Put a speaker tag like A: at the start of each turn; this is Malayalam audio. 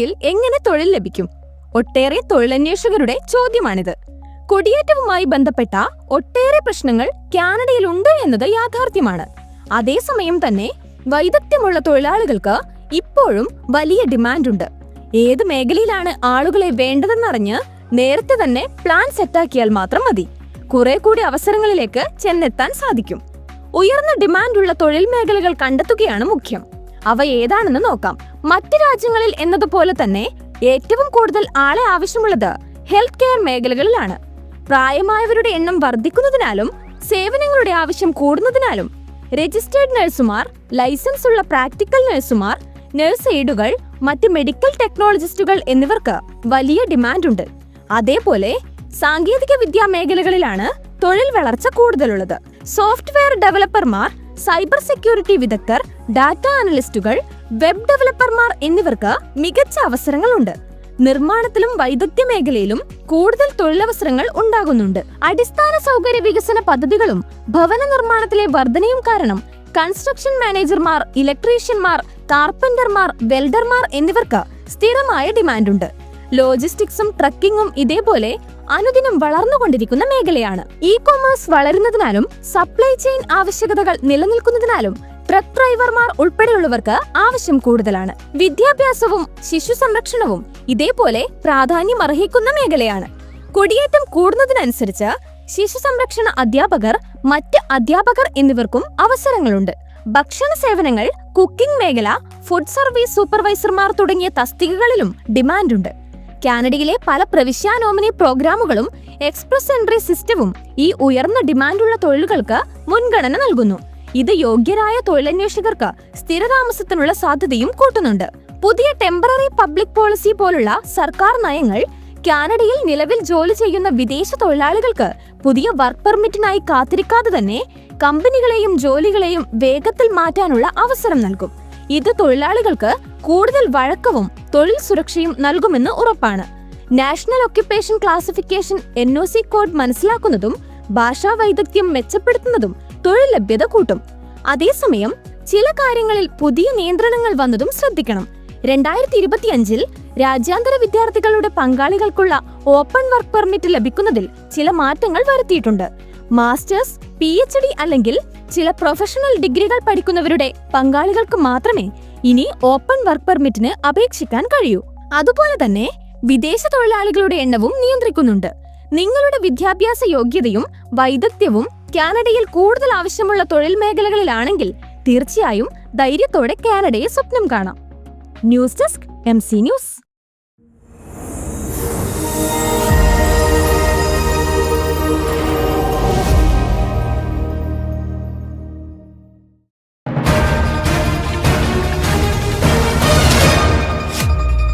A: കാനഡയിൽ എങ്ങനെ തൊഴിൽ ലഭിക്കും? ഒട്ടേറെ തൊഴിലന്വേഷകരുടെ ചോദ്യമാണിത്. കൊടിയേറ്റവുമായി ബന്ധപ്പെട്ട ഒട്ടേറെ പ്രശ്നങ്ങൾ കാനഡയിലുണ്ട് എന്നത് യാഥാർത്ഥ്യമാണ്. അതേസമയം തന്നെ വൈദഗ്ധ്യമുള്ള തൊഴിലാളികൾക്ക് ഇപ്പോഴും വലിയ ഡിമാൻഡുണ്ട്. ഏത് മേഖലയിലാണ് ആളുകളെ വേണ്ടതെന്നറിഞ്ഞ് നേരത്തെ തന്നെ പ്ലാൻ സെറ്റാക്കിയാൽ മാത്രം മതി. കുറെ കൂടി അവസരങ്ങളിലേക്ക് ചെന്നെത്താൻ സാധിക്കും. ഉയർന്ന ഡിമാൻഡുള്ള തൊഴിൽ മേഖലകൾ കണ്ടെത്തുകയാണ് മുഖ്യം. അവ ഏതാണെന്ന് നോക്കാം. മറ്റു രാജ്യങ്ങളിൽ എന്നതുപോലെ തന്നെ ഏറ്റവും കൂടുതൽ ആളെ ആവശ്യമുള്ളത് ഹെൽത്ത് കെയർ മേഖലകളിലാണ്. പ്രായമായവരുടെ എണ്ണം വർദ്ധിക്കുന്നതിനാലും സേവനങ്ങളുടെ ആവശ്യം കൂടുന്നതിനാലും രജിസ്റ്റേർഡ് നഴ്സുമാർ ലൈസൻസ് ഉള്ള പ്രാക്ടിക്കൽ നഴ്സുമാർ നഴ്സ് എയ്ഡുകൾ മറ്റ് മെഡിക്കൽ ടെക്നോളജിസ്റ്റുകൾ എന്നിവർക്ക് വലിയ ഡിമാൻഡുണ്ട് അതേപോലെ സാങ്കേതിക വിദ്യാ മേഖലകളിലാണ് തൊഴിൽ വളർച്ച കൂടുതലുള്ളത്. സോഫ്റ്റ്വെയർ ഡെവലപ്പർമാർ സൈബർ സെക്യൂരിറ്റി വിദഗ്ധർ ഡാറ്റ അനലിസ്റ്റുകൾ വെബ് ഡെവലപ്പർമാർ എന്നിവർക്ക് മികച്ച അവസരങ്ങളുണ്ട്. നിർമ്മാണത്തിലും വൈദഗ്ധ്യ മേഖലയിലും കൂടുതൽ തൊഴിലവസരങ്ങൾ ഉണ്ടാകുന്നുണ്ട്. അടിസ്ഥാന സൗകര്യ വികസന പദ്ധതികളും ഭവന നിർമ്മാണത്തിലെ വർധനയും കാരണം കൺസ്ട്രക്ഷൻ മാനേജർമാർ ഇലക്ട്രീഷ്യന്മാർ കാർപ്പന്റർമാർ വെൽഡർമാർ എന്നിവർക്ക് സ്ഥിരമായ ഡിമാൻഡുണ്ട്. ലോജിസ്റ്റിക്സും ട്രക്കിങ്ങും ഇതേപോലെ അനുദിനം വളർന്നുകൊണ്ടിരിക്കുന്ന മേഖലയാണ്. ഇ കൊമേഴ്സ് വളരുന്നതിനാലും സപ്ലൈ ചെയിൻ ആവശ്യകതകൾ നിലനിൽക്കുന്നതിനാലും ട്രക്ക് ഡ്രൈവർമാർ ഉൾപ്പെടെയുള്ളവർക്ക് ആവശ്യം കൂടുതലാണ്. വിദ്യാഭ്യാസവും ശിശു സംരക്ഷണവും ഇതേപോലെ പ്രാധാന്യം അർഹിക്കുന്ന മേഖലയാണ്. കുടിയേറ്റം കൂടുന്നതിനനുസരിച്ച് ശിശു സംരക്ഷണ അധ്യാപകർ മറ്റ് അധ്യാപകർ എന്നിവർക്കും അവസരങ്ങളുണ്ട്. ഭക്ഷണ സേവനങ്ങൾ കുക്കിംഗ് മേഖല ഫുഡ് സർവീസ് സൂപ്പർവൈസർമാർ തുടങ്ങിയ തസ്തികകളിലും ഡിമാൻഡുണ്ട്. കാനഡയിലെ പല പ്രവിശ്യാ നോമിനി പ്രോഗ്രാമുകളും എക്സ്പ്രസ് എൻട്രി സിസ്റ്റവും ഈ ഉയർന്ന ഡിമാൻഡുള്ള തൊഴിലുകൾക്ക് മുൻഗണന നൽകുന്നു. ഇത് യോഗ്യരായ തൊഴിലന്വേഷകർക്ക് സ്ഥിരതാമസത്തിനുള്ള സാധ്യതയും കൂട്ടുന്നുണ്ട്. പുതിയ ടെമ്പററി പബ്ലിക് പോളിസി പോലുള്ള സർക്കാർ നയങ്ങൾ കാനഡയിൽ നിലവിൽ ജോലി ചെയ്യുന്ന വിദേശ തൊഴിലാളികൾക്ക് പുതിയ വർക്ക് പെർമിറ്റിനായി കാത്തിരിക്കാതെ തന്നെ കമ്പനികളെയും ജോലികളെയും വേഗത്തിൽ മാറ്റാനുള്ള അവസരം നൽകും. ഇത് തൊഴിലാളികൾക്ക് കൂടുതൽ വഴക്കവും തൊഴിൽ സുരക്ഷയും നൽകുമെന്ന് ഉറപ്പാണ്. National occupation classification N O C code മനസ്സിലാക്കുന്നതും ഭാഷാ വൈദഗ്ധ്യം മെച്ചപ്പെടുത്തുന്നതും തൊഴിൽ ലഭ്യത കൂട്ടും. അതേസമയം ചില കാര്യങ്ങളിൽ പുതിയ നിയന്ത്രണങ്ങൾ വന്നതും ശ്രദ്ധിക്കണം. രണ്ടായിരത്തി ഇരുപത്തിയഞ്ചിൽ രാജ്യാന്തര വിദ്യാർത്ഥികളുടെ പങ്കാളികൾക്കുള്ള ഓപ്പൺ വർക്ക് പെർമിറ്റ് ലഭിക്കുന്നതിൽ ചില മാറ്റങ്ങൾ വരുത്തിയിട്ടുണ്ട്. മാസ്റ്റേഴ്സ് പി അല്ലെങ്കിൽ ചില പ്രൊഫഷണൽ ഡിഗ്രികൾ പഠിക്കുന്നവരുടെ പങ്കാളികൾക്ക് മാത്രമേ ഇനി ഓപ്പൺ വർക്ക് പെർമിറ്റിന് അപേക്ഷിക്കാൻ കഴിയൂ. അതുപോലെ തന്നെ വിദേശ തൊഴിലാളികളുടെ എണ്ണവും നിയന്ത്രിക്കുന്നുണ്ട്. നിങ്ങളുടെ വിദ്യാഭ്യാസ യോഗ്യതയും വൈദഗ്ധ്യവും കാനഡയിൽ കൂടുതൽ ആവശ്യമുള്ള തൊഴിൽ മേഖലകളിലാണെങ്കിൽ തീർച്ചയായും ധൈര്യത്തോടെ കാനഡയെ സ്വപ്നം കാണാം. News desk M C news.